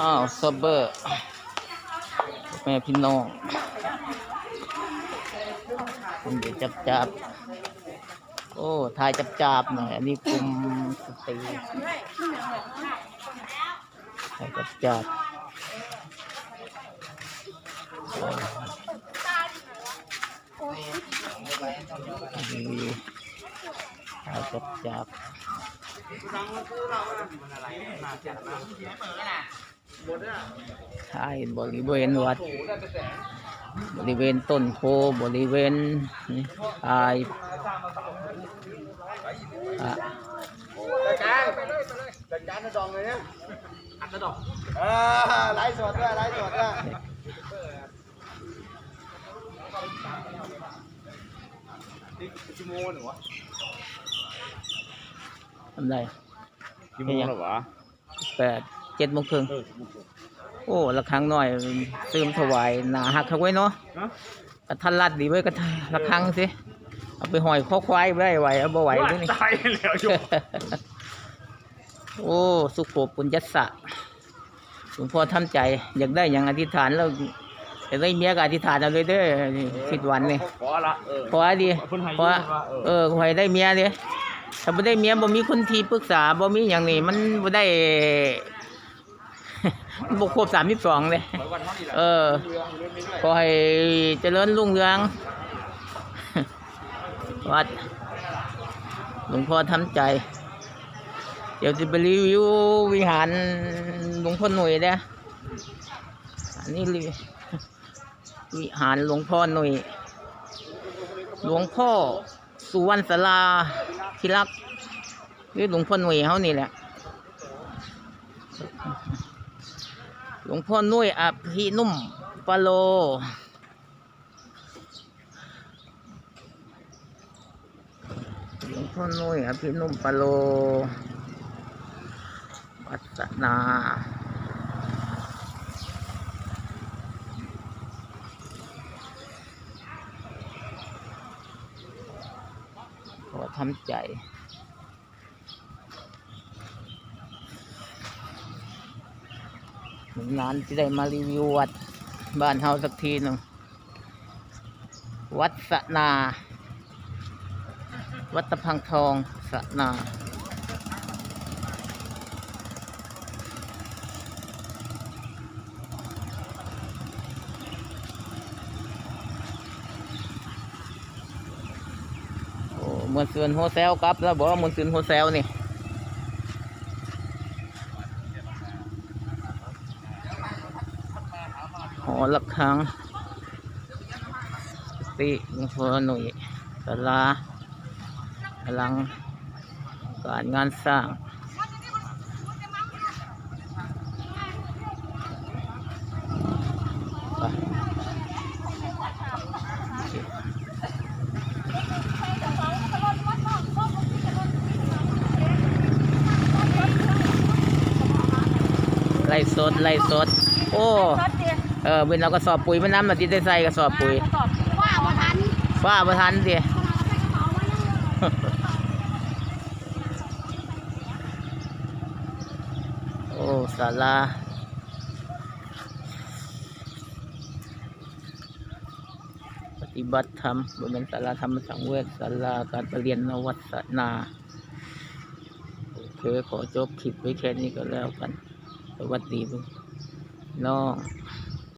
อ้าวซับเบอร์แม่พี่น้องมเดี๋ยวจับจับโอ้ทายจับจับหน่อย อันนี้กลุ่มสตรีทายจับจับทายจับจับ ใช่บริเวณวัด บริเวณต้นโพบริเวณนี่ทายอะรายการรายการกระดองเลยเนี่ยอัดกระดองเออไลฟ์สดด้วยไลฟ์สดด้วยชั่วโมงหรือวะ ทำได้ชั่วโมงหรอวะแปดเจ็ดโมงครึ่งโอ้ละครั้งหน่อยซื้อมถวายหนาหักเขาไว้เนาะกระทันรัดดีไว้กระทันละครั้งสิเอาไปหอยข้อควายไว้ไหวเอาบ่ไหวด้วยนี่ตายแล้วโยมโอ้ สุขโขปุญญสะหลวงพ่อทำใจ อยากได้อย่างอธิษฐานแล้วจะได้เมียก็อธิษฐานเอาเลยเด้อนี่สิบวันนี่ขอละเออขอให้ดีเพิ่นให้ขออยู่ว่าเออเออขอให้ได้เมียเด้ ถ้าบ่ได้เมียบ่มีคนที่ปรึกษาบ่มีอย่างนี้มันบ่ได้ บ่ครบ32เลยไว้วันเท่านี้แหละเออเรืออยู่เรื่อขอให้เจริญรุ่งเรือง วัดหลวงพ่อทำใจ เดี๋ยวจะไปรีวิววิหารหลวงพ่อหนุ่ยเด้ออันนี้รีวิหารหลวงพ่อหนุ่ยหลวงพ่อ สุวรรณสลาที่รักหรือหลวงพ่อหนุ่ยเขานี่แหละ หลวงพ่อนุ่ยอภินุ่มปาโล หลวงพ่อนุ่ยอภินุ่มปาโลวัฒนา ขอทำใจ นานที่ได้มารีวิววัด บ้านเฮาสักทีหนึ่ง วัดสนา วัดตะพังทองสนา โอ้เห มือนเสือนโฮเซลครับแล้วบอกว่ามือนเสือนโฮเซลนี่หอระฆังติหลวงพ่อหนุ่ยศาลากำลังการงานสร้าง ล่สดไล่สด โอ้เออเป็นเราก็สอบปุ๋ยมันน้ำมาติดได้ใส่กระสอบปุ๋ยว่าบ่ทันว่าประทันสิโอ้ศาลาปฏิบัติธรรมบนเป็นศาลาธรรมสังเวชศาลาการประเรียนนวัตนาโอเคขอจบคลิปไว้แค่นี้ก็แล้วกัน สวัสดีเพี่น้อง